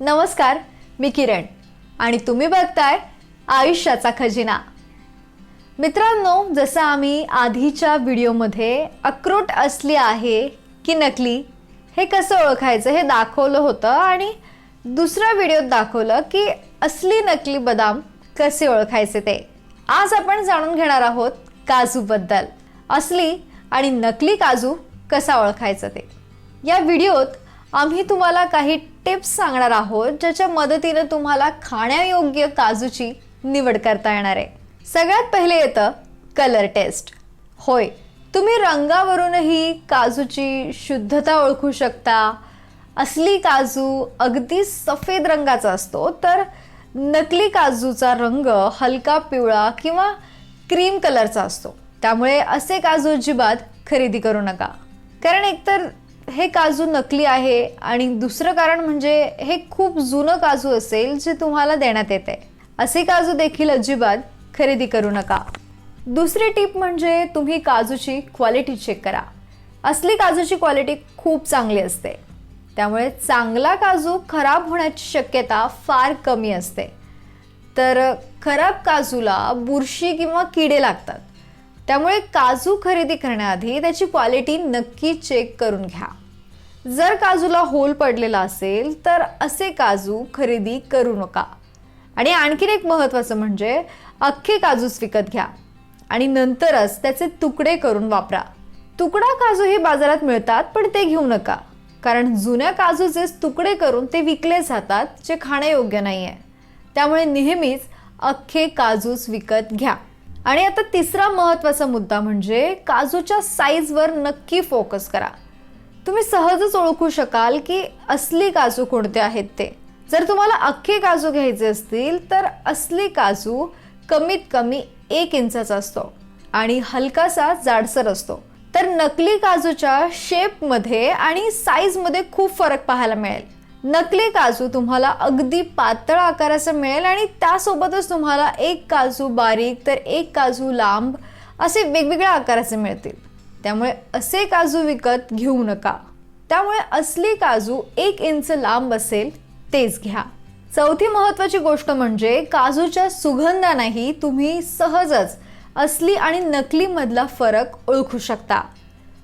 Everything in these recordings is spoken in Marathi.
नमस्कार मी किरण. आणि तुम्ही बघताय आयुष्याचा खजिना. मित्रांनो जसं आम्ही आधीच्या व्हिडिओमध्ये अक्रोट असली आहे की नकली हे कसं ओळखायचं हे दाखवलं होतं आणि दुसऱ्या व्हिडिओत दाखवलं की असली नकली बदाम कसे ओळखायचे ते. आज आपण जाणून घेणार आहोत काजूबद्दल. असली आणि नकली काजू कसा ओळखायचं ते. या व्हिडिओत आम्ही तुम्हाला काही टिप्स सांगणार आहोत ज्याच्या मदतीनं तुम्हाला खाण्यायोग्य काजूची निवड करता येणार आहे. सगळ्यात पहिले येतं कलर टेस्ट होय तुम्ही रंगावरूनही काजूची शुद्धता ओळखू शकता. असली काजू अगदी सफेद रंगाचा असतो तर नकली काजूचा रंग हलका पिवळा किंवा क्रीम कलरचा असतो. त्यामुळे असे काजू अजिबात खरेदी करू नका. कारण एकतर हे काजू नकली आहे आणि दुसरं कारण म्हणजे हे खूप जुनं काजू असेल जे तुम्हाला देण्यात येते. असे काजू देखील अजिबात खरेदी करू नका. दुसरी टीप म्हणजे तुम्ही काजूची क्वालिटी चेक करा. असली काजूची क्वालिटी खूप चांगली असते. त्यामुळे चांगला काजू खराब होण्याची शक्यता फार कमी असते. तर खराब काजूला बुरशी किंवा किडे लागतात. त्यामुळे काजू खरेदी करण्याआधी त्याची क्वालिटी नक्की चेक करून घ्या. जर काजूला होल पडलेला असेल तर असे काजू खरेदी करू नका. आणि आणखीन एक महत्त्वाचं म्हणजे अख्खे काजूच विकत घ्या. आणि नंतरच त्याचे तुकडे करून वापरा. तुकडा काजू हे बाजारात मिळतात पण ते घेऊ नका. कारण जुन्या काजूचे तुकडे करून ते विकले जातात जे खाण्यायोग्य नाही आहे त्यामुळे नेहमीच अख्खे काजूच विकत घ्या. आणि आता तिसरा महत्त्वाचा मुद्दा म्हणजे काजूच्या साईजवर नक्की फोकस करा. तुम्ही सहजच ओळखू शकाल की असली काजू कोणते आहेत ते. जर तुम्हाला अख्खे काजू घ्यायचे असतील तर असली काजू कमीत कमी एक इंचाचा असतो आणि हलकासा जाडसर असतो. तर नकली काजूच्या शेपमध्ये आणि साईजमध्ये खूप फरक पाहायला मिळेल. नकली काजू तुम्हाला अगदी पातळ आकाराचं मिळेल आणि त्यासोबतच तुम्हाला एक काजू बारीक तर एक काजू लांब असे वेगवेगळ्या आकाराचे मिळतील. त्यामुळे असे काजू विकत घेऊ नका. त्यामुळे असली काजू एक इंच लांब असेल तेच घ्या. चौथी महत्त्वाची गोष्ट म्हणजे काजूच्या सुगंधानेही तुम्ही सहजच असली आणि नकलीमधला फरक ओळखू शकता.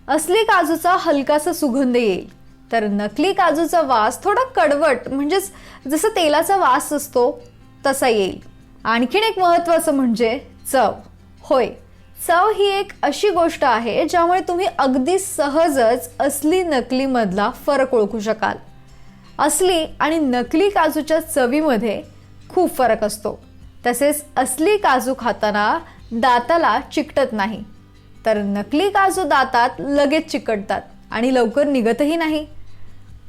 असली काजूचा हलकासा सुगंध येईल. तर नकली काजूचा वास थोडा कडवट म्हणजेच जसं तेलाचा वास असतो तसा येईल. आणखीन एक महत्त्वाचं म्हणजे चव. होय चव ही एक अशी गोष्ट आहे ज्यामुळे तुम्ही अगदी सहजच असली नकलीमधला फरक ओळखू शकाल. असली आणि नकली काजूच्या चवीमध्ये खूप फरक असतो. तसेच असली काजू खाताना दाताला चिकटत नाही. तर नकली काजू दातात लगेच चिकटतात आणि लवकर निघतही नाही.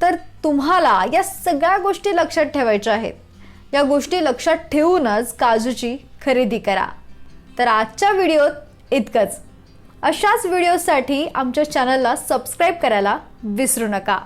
तर तुम्हाला या सगळ्या गोष्टी लक्षात ठेवायच्या आहेत. या गोष्टी लक्षात ठेवूनच काजूची खरेदी करा. तर आजच्या व्हिडिओत इतकंच. अशाच व्हिडिओसाठी आमच्या चॅनलला सबस्क्राईब करायला विसरू नका.